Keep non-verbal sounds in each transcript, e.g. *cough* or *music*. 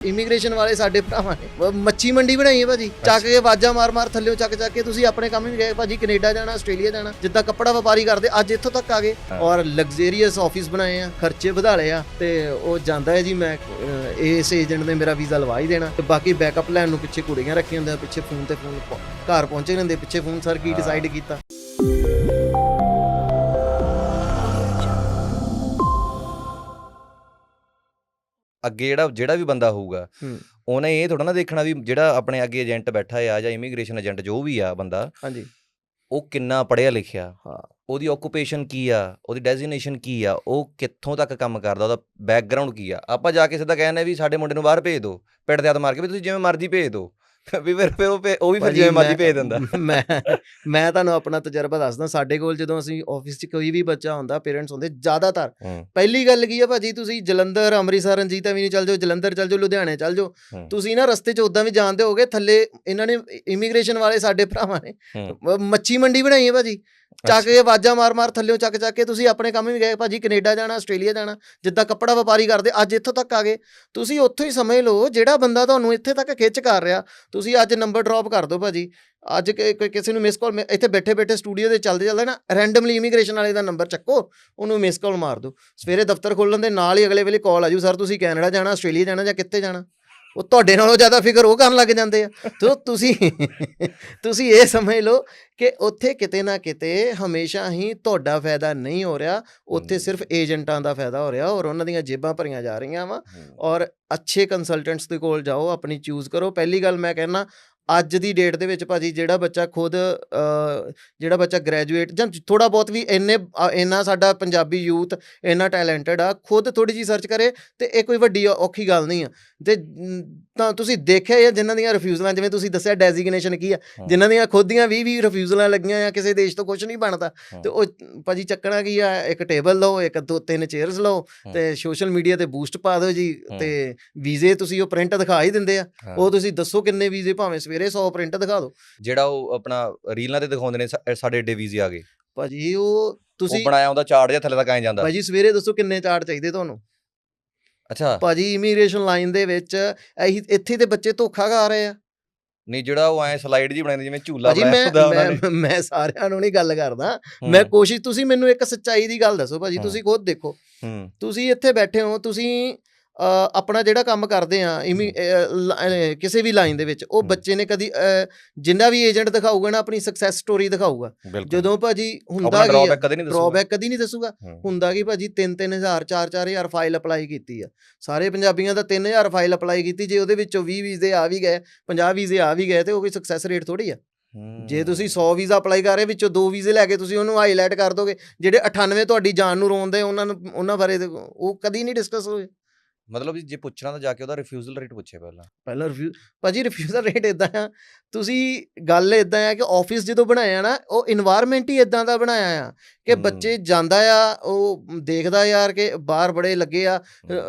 Immigration ਵਾਲੇ ਸਾਡੇ ਭਰਾਵਾਂ ਨੇ। ਮੱਛੀ ਮੰਡੀ ਬਣਾਈ ਹੈ ਭਾਜੀ। ਚੱਕ ਕੇ ਆਵਾਜ਼ਾਂ ਮਾਰ ਮਾਰ ਥੱਲਿਓ ਚੱਕ ਚੱਕ ਕੇ ਤੁਸੀਂ ਆਪਣੇ ਕੰਮ ਹੀ ਗਏ। ਭਾਜੀ ਕੈਨੇਡਾ ਜਾਣਾ ਆਸਟ੍ਰੇਲੀਆ ਜਾਣਾ। ਜਿੱਦਾਂ ਕੱਪੜਾ ਵਪਾਰੀ ਕਰਦੇ ਅੱਜ ਇੱਥੋਂ ਤੱਕ ਆ ਗਏ। ਔਰ ਲਗਜ਼ਰੀਅਸ ਆਫਿਸ ਬਣਾਏ ਆ ਖਰਚੇ ਵਧਾ ਲਏ ਆ। ਤੇ ਉਹ ਜਾਂਦਾ ਹੈ ਜੀ ਮੈਂ ਇਸ ਏਜੰਟ ਨੇ ਮੇਰਾ ਵੀਜ਼ਾ ਲਵਾ ਹੀ ਦੇਣਾ। ਤੇ ਬਾਕੀ ਬੈਕਅਪ ਲੈਣ ਨੂੰ ਪਿੱਛੇ ਕੁੜੀਆਂ ਰੱਖੀਆਂ ਹੁੰਦੀਆਂ ਪਿੱਛੇ ਫੋਨ ਤੇ ਫੋਨ ਘਰ ਪਹੁੰਚੇ ਰਹਿੰਦੇ ਪਿੱਛੇ ਫੋਨ ਸਰ ਕੀ ਡਿਸਾਈਡ ਕੀਤਾ। ਅੱਗੇ ਜਿਹੜਾ ਜਿਹੜਾ ਵੀ ਬੰਦਾ ਹੋਊਗਾ। ਉਹਨੇ ਇਹ ਥੋੜਾ ਨਾ ਦੇਖਣਾ ਵੀ ਜਿਹੜਾ ਆਪਣੇ ਅੱਗੇ ਏਜੰਟ ਬੈਠਾ ਆ ਜਾਂ ਇਮੀਗ੍ਰੇਸ਼ਨ ਏਜੰਟ ਜੋ ਵੀ ਆ ਬੰਦਾ ਹਾਂਜੀ ਉਹ ਕਿੰਨਾ ਪੜ੍ਹਿਆ ਲਿਖਿਆ ਹਾਂ। ਉਹਦੀ ਆਕੂਪੇਸ਼ਨ ਕੀ ਆ ਉਹਦੀ ਡੈਜ਼ਿਗਨੇਸ਼ਨ ਕੀ ਆ ਉਹ ਕਿੱਥੋਂ ਤੱਕ ਕੰਮ ਕਰਦਾ ਉਹਦਾ ਬੈਕਗ੍ਰਾਉਂਡ ਕੀ ਆ ਆਪਾਂ ਜਾ ਕੇ ਸਿੱਧਾ ਕਹਿੰਦੇ ਵੀ ਸਾਡੇ ਮੁੰਡੇ ਨੂੰ ਬਾਹਰ ਭੇਜ ਦਿਓ ਪਿੰਡ ਦੇ ਹੱਥ ਮਾਰ ਕੇ ਵੀ ਤੁਸੀਂ ਜਿਵੇਂ ਮਰਜ਼ੀ ਭੇਜ ਦਿਓ *laughs* ਵੀ ਫਿਰ ਫਿਰ ਉਹ ਵੀ ਫਿਰ ਜਿਵੇਂ ਮਰਜ਼ੀ ਭੇਜ ਦਿੰਦਾ। *laughs* ਮੈਂ ਮੈਂ ਤੁਹਾਨੂੰ ਆਪਣਾ ਤਜਰਬਾ ਦੱਸਦਾ ਸਾਡੇ ਕੋਲ ਜਦੋਂ ਅਸੀਂ ਆਫਿਸ 'ਚ ਕੋਈ ਵੀ ਬੱਚਾ ਹੁੰਦਾ ਪੇਰੈਂਟਸ ਹੁੰਦੇ ਜ਼ਿਆਦਾਤਰ ਪਹਿਲੀ ਗੱਲ ਕੀ ਆ ਭਾਜੀ ਤੁਸੀਂ ਜਲੰਧਰ ਅੰਮ੍ਰਿਤਸਰ ਰਣਜੀਤ ਐਵੇਂ ਨਹੀਂ ਚੱਲ ਜਾਓ ਜਲੰਧਰ ਚੱਲ ਜਾਓ ਲੁਧਿਆਣੇ ਚੱਲ ਜਾਓ। ਤੁਸੀਂ ਨਾ ਰਸਤੇ 'ਚ ਉਦਾਂ ਵੀ ਜਾਣਦੇ ਹੋਗੇ ਥੱਲੇ ਇਹਨਾਂ ਨੇ ਇਮੀਗ੍ਰੇਸ਼ਨ ਵਾਲੇ ਸਾਡੇ ਭਰਾਵਾਂ ਨੇ ਮੱਛੀ ਮੰਡੀ ਬਣਾਈ ਹੈ ਭਾਜੀ। ਚੱਕ ਕੇ ਆਵਾਜ਼ਾਂ ਮਾਰ ਮਾਰ ਥੱਲਿਓ ਚੱਕ ਚੱਕ ਕੇ ਤੁਸੀਂ ਆਪਣੇ ਕੰਮ ਵੀ ਗਏ, ਭਾਜੀ ਕੈਨੇਡਾ ਜਾਣਾ, ਆਸਟ੍ਰੇਲੀਆ ਜਾਣਾ, ਜਿੱਦਾਂ ਕੱਪੜਾ ਵਪਾਰੀ ਕਰਦੇ, ਅੱਜ ਇੱਥੋਂ ਤੱਕ ਆ ਗਏ। ਤੁਸੀਂ ਉੱਥੋਂ ਹੀ ਸਮਝ ਲਓ, ਜਿਹੜਾ ਬੰਦਾ ਤੁਹਾਨੂੰ ਇੱਥੇ ਤੱਕ ਖਿੱਚ ਕਰ ਰਿਹਾ, ਤੁਸੀਂ ਅੱਜ ਨੰਬਰ ਡ੍ਰੌਪ ਕਰ ਦਿਓ ਭਾਜੀ। ਅੱਜ ਕਿ- ਕੋਈ ਕਿਸੇ ਨੂੰ ਮਿਸ ਕਾਲ ਇੱਥੇ ਬੈਠੇ ਬੈਠੇ ਸਟੂਡੀਓ ਦੇ ਚੱਲਦੇ ਚੱਲਦੇ ਨਾ ਰੈਂਡਮਲੀ ਇਮੀਗ੍ਰੇਸ਼ਨ ਵਾਲੇ ਦਾ ਨੰਬਰ ਚੱਕੋ, ਉਹਨੂੰ ਮਿਸ ਕਾਲ ਮਾਰ ਦਿਓ। ਸਵੇਰੇ ਦਫ਼ਤਰ ਖੋਲਣ ਦੇ ਨਾਲ ਹੀ ਅਗਲੇ ਵੇਲੇ ਕਾਲ ਜੂ ਸਰ ਤੁਸੀਂ ਕੈਨੇਡਾ ਜਾਣਾ, ਆਸਟ੍ਰੇਲੀਆ ਜਾਣਾ ਜਾਂ ਕਿੱਥੇ ਜਾਣਾ? ਉਹ ਤੁਹਾਡੇ ਨਾਲੋਂ ਜ਼ਿਆਦਾ ਫਿਕਰ ਉਹ ਕਰਨ ਲੱਗ ਜਾਂਦੇ ਆ ਤੋ ਤੁਸੀਂ ਤੁਸੀਂ ਇਹ ਸਮਝ ਲਓ ਕਿ ਉੱਥੇ ਕਿਤੇ ਨਾ ਕਿਤੇ ਹਮੇਸ਼ਾ ਹੀ ਤੁਹਾਡਾ ਫਾਇਦਾ ਨਹੀਂ ਹੋ ਰਿਹਾ ਉੱਥੇ। ਸਿਰਫ ਏਜੰਟਾਂ ਦਾ ਫਾਇਦਾ ਹੋ ਰਿਹਾ ਔਰ ਉਹਨਾਂ ਦੀਆਂ ਜੇਬਾਂ ਭਰੀਆਂ ਜਾ ਰਹੀਆਂ ਵਾ। ਔਰ ਅੱਛੇ ਕੰਸਲਟੈਂਟਸ ਦੇ ਕੋਲ ਜਾਓ ਆਪਣੀ ਚੂਜ਼ ਕਰੋ ਪਹਿਲੀ ਗੱਲ ਮੈਂ ਕਹਿੰਨਾ ਅੱਜ ਦੀ ਡੇਟ ਦੇ ਵਿੱਚ ਭਾਜੀ ਜਿਹੜਾ ਬੱਚਾ ਖੁਦ ਜਿਹੜਾ ਬੱਚਾ ਗ੍ਰੈਜੂਏਟ ਜਾਂ ਥੋੜਾ ਬਹੁਤ ਵੀ ਇੰਨੇ ਇੰਨਾ ਸਾਡਾ ਪੰਜਾਬੀ ਯੂਥ ਇੰਨਾ ਟੈਲੈਂਟਡ ਆ ਖੁਦ ਥੋੜੀ ਜੀ ਸਰਚ ਕਰੇ ਤੇ ਇਹ ਕੋਈ ਵੱਡੀ ਔਖੀ ਗੱਲ ਨਹੀਂ ਆ ਤੇ ਤਾਂ ਤੁਸੀਂ ਦੇਖਿਆ ਆ ਜਿਨ੍ਹਾਂ ਦੀਆਂ ਰਿਫਿਊਜ਼ਲਾਂ ਜਿਵੇਂ ਤੁਸੀਂ ਦੱਸਿਆ ਡੈਜ਼ਿਗਨੇਸ਼ਨ ਕੀ ਆ। ਜਿਨ੍ਹਾਂ ਦੀਆਂ ਖੁਦ ਦੀਆਂ 20 20 ਰਿਫਿਊਜ਼ਲਾਂ ਲੱਗੀਆਂ ਆ ਕਿਸੇ ਦੇਸ਼ ਤੋਂ ਕੁਝ ਨਹੀਂ ਬਣਦਾ। ਤੇ ਉਹ ਭਾਜੀ ਚੱਕਣਾ ਕੀ ਆ ਇੱਕ ਟੇਬਲ ਲਓ ਇੱਕ ਦੋ ਤਿੰਨ ਚੇਅਰਸ ਲਓ। ਤੇ ਸੋਸ਼ਲ ਮੀਡੀਆ ਤੇ ਬੂਸਟ ਪਾ ਦਿਓ ਜੀ। ਤੇ ਵੀਜ਼ੇ ਤੁਸੀਂ ਉਹ ਪ੍ਰਿੰਟ ਦਿਖਾ ਹੀ ਦਿੰਦੇ ਆ। ਉਹ ਤੁਸੀਂ ਦੱਸੋ ਕਿੰਨੇ ਵੀਜ਼ੇ ਭਾਵੇਂ ਸਵੇਰੇ 100 ਪ੍ਰਿੰਟ ਦਿਖਾ ਦਿਓ ਜਿਹੜਾ ਉਹ ਆਪਣਾ ਰੀਲਾਂ ਤੇ ਦਿਖਾਉਂਦੇ ਨੇ ਸਾ- ਸਾਡੇ ਏਡੇ ਵੀਜ਼ੇ ਆ ਗਏ। ਭਾਜੀ ਉਹ ਉਹ ਤੁਸੀਂ ਬਣਾਇਆ ਹੁੰਦਾ ਚਾਰਟ ਜਾਂ ਥੱਲੇ ਤੱਕ ਐਂ ਜਾਂਦਾ? ਭਾਜੀ ਸਵੇਰੇ ਦੱਸੋ ਕਿੰਨੇ ਚਾਰਟ ਚਾਹੀਦੇ ਤੁਹਾਨੂੰ? ਅੱਛਾ। ਭਾਜੀ ਇਮੀਗ੍ਰੇਸ਼ਨ ਲਾਈਨ ਦੇ ਵਿੱਚ ਇਹੀ ਇੱਥੇ ਤੇ ਬੱਚੇ ਧੋਖਾ ਖਾ ਰਹੇ ਆ। ਨਹੀਂ ਜਿਹੜਾ ਉਹ ਐ ਸਲਾਈਡ ਜੀ ਬਣਾਉਂਦੇ ਜਿਵੇਂ ਝੂਲਾ ਭਾਜੀ ਬਣਾਇਆ ਮੈਂ ਹੁੰਦਾ ਉਹਨਾਂ ਨੇ। ਮੈਂ ਮੈਂ ਸਾਰਿਆਂ ਨੂੰ ਨਹੀਂ ਗੱਲ ਕਰਦਾ। ਹੂੰ, ਮੈਂ ਕੋਸ਼ਿਸ਼ ਤੁਸੀਂ ਮੈਨੂੰ ਇੱਕ ਸੱਚਾਈ ਦੀ ਗੱਲ ਦੱਸੋ ਭਾਜੀ ਹਾਂ। ਤੁਸੀਂ ਖੁਦ ਦੇਖੋ। ਹੂੰ। ਤੁਸੀਂ ਇੱਥੇ ਬੈਠੇ ਹੋ ਤੁਸੀਂ ਆਪਣਾ ਜਿਹੜਾ ਕੰਮ ਕਰਦੇ ਆ ਕਿਸੇ ਵੀ ਲਾਈਨ ਦੇ ਵਿੱਚ ਉਹ। ਬੱਚੇ ਨੇ ਕਦੀ ਜਿੰਨਾ ਵੀ ਏਜੰਟ ਦਿਖਾਊਗਾ ਨਾ ਆਪਣੀ ਸਕਸੈਸ ਸਟੋਰੀ ਦਿਖਾਊਗਾ। ਜਦੋਂ ਭਾਜੀ ਹੁੰਦਾ ਕੀ ਡਰਾਬੈਕ ਕਦੇ ਨਹੀਂ ਦੱਸੂਗਾ। ਹੁੰਦਾ ਕੀ ਭਾਜੀ 3-3000 4-4000 ਫਾਈਲ ਅਪਲਾਈ ਕੀਤੀ ਆ। ਸਾਰੇ ਪੰਜਾਬੀਆਂ ਦਾ 3000 ਫਾਈਲ ਅਪਲਾਈ ਕੀਤੀ ਜੇ ਉਹਦੇ ਵਿੱਚੋਂ 20 ਵੀਜ਼ੇ ਆ ਵੀ ਗਏ 50 ਵੀਜ਼ੇ ਆ ਵੀ ਗਏ ਤੇ ਉਹ ਕੋਈ ਸਕਸੈਸ ਰੇਟ ਥੋੜੀ ਆ। ਜੇ ਤੁਸੀਂ 100 ਵੀਜ਼ਾ ਅਪਲਾਈ ਕਰ ਰਹੇ ਵਿੱਚੋਂ ਦੋ ਵੀਜ਼ੇ ਲੈ ਕੇ ਤੁਸੀਂ ਉਹਨੂੰ ਹਾਈਲਾਈਟ ਕਰ ਦੋਗੇ ਜਿਹੜੇ 98 ਤੁਹਾਡੀ ਜਾਨ ਨੂੰ ਰੋਂਦੇ ਉਹਨਾਂ ਨੂੰ ਉਹਨਾਂ ਬਾਰੇ ਉਹ ਕਦੀ ਨਹੀਂ ਡਿਸਕਸ ਹੋਏ। ਮਤਲਬ ਜੇ ਪੁੱਛਣਾ ਤਾਂ ਜਾ ਕੇ ਉਹਦਾ ਰਿਫਿਊਜ਼ਲ ਰੇਟ ਪੁੱਛੇ ਪਹਿਲਾਂ। ਪਹਿਲਾਂ ਰਿਫਿਊ ਭਾਜੀ ਰਿਫਿਊਜ਼ਲ ਰੇਟ ਇਦਾਂ ਆ ਤੁਸੀਂ ਗੱਲ ਇਦਾਂ ਆ ਕਿ ਆਫਿਸ ਜਦੋਂ ਬਣਾਇਆ ਨਾ ਉਹ এনवायरमेंट ਹੀ ਇਦਾਂ ਦਾ ਬਣਾਇਆ ਆ ਕਿ ਬੱਚੇ ਜਾਂਦਾ ਆ ਉਹ ਦੇਖਦਾ ਯਾਰ ਕਿ ਬਾਹਰ ਬੜੇ ਲੱਗੇ ਆ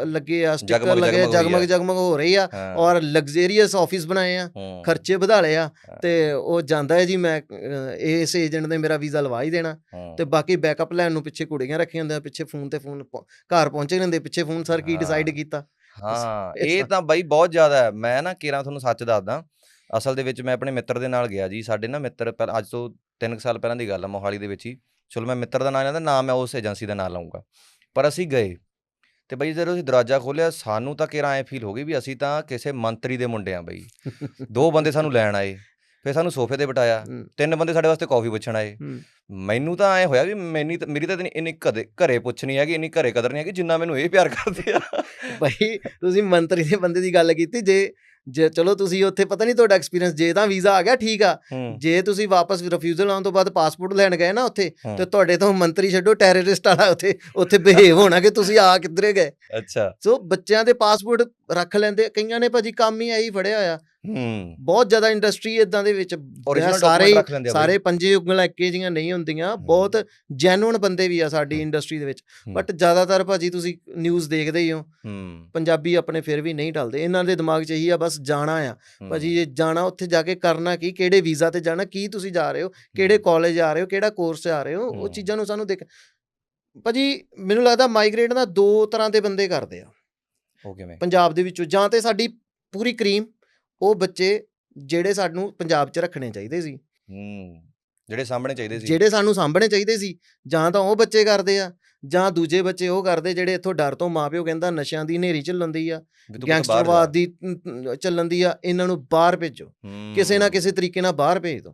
ਲੱਗੇ ਆ ਸਟicker ਲੱਗੇ ਜਗਮਗ ਜਗਮਗ ਹੋ ਰਹੀ ਆ ਔਰ ਲਗਜ਼ਰੀਅਸ ਆਫਿਸ ਬਣਾਏ ਆ ਖਰਚੇ ਵਧਾ ਲਏ ਆ ਤੇ ਉਹ ਜਾਂਦਾ ਹੈ ਜੀ ਮੈਂ ਇਸ ਏਜੰਟ ਨੇ ਮੇਰਾ ਵੀਜ਼ਾ ਲਵਾ ਹੀ ਦੇਣਾ ਤੇ ਬਾਕੀ ਬੈਕਅਪ ਲੈਣ ਨੂੰ ਪਿੱਛੇ ਕੁੜੀਆਂ ਰੱਖੀਆਂ ਹੁੰਦੀਆਂ ਪਿੱਛੇ ਫੋਨ ਤੇ ਫੋਨ ਘਰ ਪਹੁੰਚੇ ਰਹਿੰਦੇ ਪਿੱਛੇ ਫੋਨ ਸਰ ਕੀ ਡਿਸਾਈਡ ਕੀਤਾ ਹਾਂ ਇਸ- ਇਹ ਤਾਂ ਬਾਈ ਬਹੁਤ ਜ਼ਿਆਦਾ ਹੈ। ਮੈਂ ਨਾ ਕਿਰਾਂ ਤੁਹਾਨੂੰ ਸੱਚ ਦੱਸਦਾ ਅਸਲ ਦੇ ਵਿੱਚ ਮੈਂ ਆਪਣੇ ਮਿੱਤਰ ਦੇ ਨਾਲ ਗਿਆ ਜੀ। ਸਾਡੇ ਨਾ ਮਿੱਤਰ ਪਹਿਲਾਂ ਅੱਜ ਤੋਂ 3 ਸਾਲ ਪਹਿਲਾਂ ਦੀ ਗੱਲ ਹੈ ਮੋਹਾਲੀ ਦੇ ਵਿੱਚ ਹੀ। ਚਲੋ ਮੈਂ ਮਿੱਤਰ ਦਾ ਨਾਮ ਲੈਂਦਾ ਨਾ ਮੈਂ ਉਸ ਏਜੰਸੀ ਦਾ ਨਾਮ ਲਵਾਂਗਾ ਪਰ ਅਸੀਂ ਗਏ ਤੇ ਬਈ ਜਦੋਂ ਅਸੀਂ ਦਰਵਾਜ਼ਾ ਖੋਲ੍ਹਿਆ ਸਾਨੂੰ ਤਾਂ ਕਿਰਾਂ ਐ ਫੀਲ ਹੋ ਗਈ ਵੀ ਅਸੀਂ ਤਾਂ ਕਿਸੇ ਮੰਤਰੀ ਦੇ ਮੁੰਡੇ ਆ ਬਈ। ਦੋ ਬੰਦੇ ਸਾਨੂੰ ਲੈਣ ਆਏ। ਫਿਰ ਸਾਨੂੰ ਸੋਫੇ ਤੇ ਬਿਠਾਇਆ। ਤਿੰਨ ਬੰਦੇ ਸਾਡੇ ਵਾਸਤੇ ਕਾਫੀ ਪੁੱਛਣ ਆਏ। ਮੈਨੂੰ ਤਾਂ ਐ ਹੋਇਆ ਵੀ ਮੈਨੀ ਮੇਰੀ ਤਾਂ ਇੰਨੀ- ਕਦੇ ਘਰੇ ਪੁੱਛਣੀ ਹੈਗੀ ਇੰਨੀ ਘਰੇ ਕਦਰ ਨਹੀਂ ਹੈਗੀ ਜਿੰਨਾ ਮੈਨੂੰ ਇਹ ਪਿਆਰ ਕਰਦੇ ਆ। *laughs* ਭਾਈ ਤੁਸੀਂ ਮੰਤਰੀ ਦੇ ਬੰਦੇ ਦੀ ਗੱਲ ਕੀਤੀ ਜੇ ਜੇ ਚਲੋ ਤੁਸੀਂ ਉੱਥੇ ਪਤਾ ਨਹੀਂ ਤੁਹਾਡਾ ਐਕਸਪੀਰੀਅੰਸ ਜੇ ਤਾਂ ਵੀਜ਼ਾ ਆ ਗਿਆ ਠੀਕ ਆ। ਜੇ ਤੁਸੀਂ ਵਾਪਸ ਰਿਫਿਊਜ਼ਲ ਆਉਣ ਤੋਂ ਬਾਅਦ ਪਾਸਪੋਰਟ ਲੈਣ ਗਏ ਨਾ ਉੱਥੇ। ਤੇ ਤੁਹਾਡੇ ਤੋਂ ਮੰਤਰੀ ਛੱਡੋ ਟੈਰਰਿਸਟ ਵਾਲਾ ਉੱਥੇ ਉੱਥੇ ਬਿਹੇਵ ਹੋਣਾ ਕਿ ਤੁਸੀਂ ਆ ਕਿੱਧਰੇ ਗਏ। ਅੱਛਾ। ਸੋ ਬੱਚਿਆਂ ਦੇ ਪਾਸਪੋਰਟ ਰੱਖ ਲੈਂਦੇ ਕਈਆਂ ਨੇ ਭਾਜੀ ਕੰਮ ਹੀ ਆਹੀ ਫੜਿਆ ਆ ਹੂੰ। ਬਹੁਤ ਜ਼ਿਆਦਾ ਇੰਡਸਟਰੀ ਇਦਾਂ ਦੇ ਵਿੱਚ ਸਾਰੇ ਆ ਸਾਰੇ ਪੰਜੇ ਉਂਗਲਾਂ ਇੱਕੇ ਜੀਆਂ ਨਹੀਂ ਹੁੰਦੀਆਂ ਬਹੁਤ ਜੈਨੂਇਨ ਬੰਦੇ ਵੀ ਆ ਸਾਡੀ। ਇੰਡਸਟਰੀ ਦੇ ਵਿੱਚ। ਬਟ ਜ਼ਿਆਦਾਤਰ ਭਾਜੀ ਤੁਸੀਂ ਨਿਊਜ਼ ਦੇਖਦੇ ਹੀ ਹੋ। ਪੰਜਾਬੀ ਆਪਣੇ ਫਿਰ ਵੀ ਨਹੀਂ ਟਲਦੇ ਇਹਨਾਂ ਦੇ ਦਿਮਾਗ 'ਚ ਇਹੀ ਆ ਬਸ ਜਾਣਾ ਆ। ਭਾਜੀ ਇਹ ਜਾਣਾ ਉੱਥੇ ਜਾ ਕੇ ਕਰਨਾ ਕੀ? ਕਿਹੜੇ ਵੀਜ਼ਾ ਤੇ ਜਾਣਾ? ਕੀ ਤੁਸੀਂ ਜਾ ਰਹੇ ਹੋ? ਕਿਹੜੇ ਕਾਲਜ ਜਾ ਰਹੇ ਹੋ? ਕਿਹੜਾ ਕੋਰਸ ਜਾ ਰਹੇ ਹੋ? ਉਹ। ਚੀਜ਼ਾਂ ਨੂੰ ਸਾਨੂੰ ਦੇਖ ਭਾਜੀ ਮੈਨੂੰ ਲੱਗਦਾ ਮਾਈਗ੍ਰੇਟ ਨਾ ਦੋ ਤਰ੍ਹਾਂ ਦੇ ਬੰਦੇ ਕਰਦੇ ਆ। ਉਹ ਕਿਵੇਂ? ਪੰਜਾਬ ਦੇ ਵਿੱਚੋਂ ਜਾਂ ਤੇ ਸਾਡੀ ਪੂਰੀ ਕਰੀਮ ਉਹ ਬੱਚੇ ਜਿਹੜੇ ਸਾਨੂੰ ਪੰਜਾਬ 'ਚ ਰੱਖਣੇ ਚਾਹੀਦੇ ਸੀ ਹੂੰ ਜਿਹੜੇ ਸਾਹਮਣੇ ਚਾਹੀਦੇ ਸੀ ਜਿਹੜੇ ਸਾਨੂੰ ਸਾਂਭਣੇ ਚਾਹੀਦੇ ਸੀ ਜਾਂ ਤਾਂ ਉਹ ਬੱਚੇ ਕਰਦੇ ਆ ਜਾਂ ਦੂਜੇ ਬੱਚੇ ਉਹ ਕਰਦੇ ਜਿਹੜੇ ਇੱਥੋਂ ਡਰ ਤੋਂ ਮਾਪਿਓ ਕਹਿੰਦਾ ਨਸ਼ਿਆਂ ਦੀ ਹਨੇਰੀ ਚੱਲਣ ਦੀ ਆ। ਗੈਂਗਸਟਰਵਾਦ ਦੀ ਚੱਲਣ ਦੀ ਆ ਇਹਨਾਂ ਨੂੰ ਬਾਹਰ ਭੇਜੋ ਕਿਸੇ ਨਾ। ਕਿਸੇ ਤਰੀਕੇ ਨਾਲ ਬਾਹਰ ਭੇਜ ਦਿਓ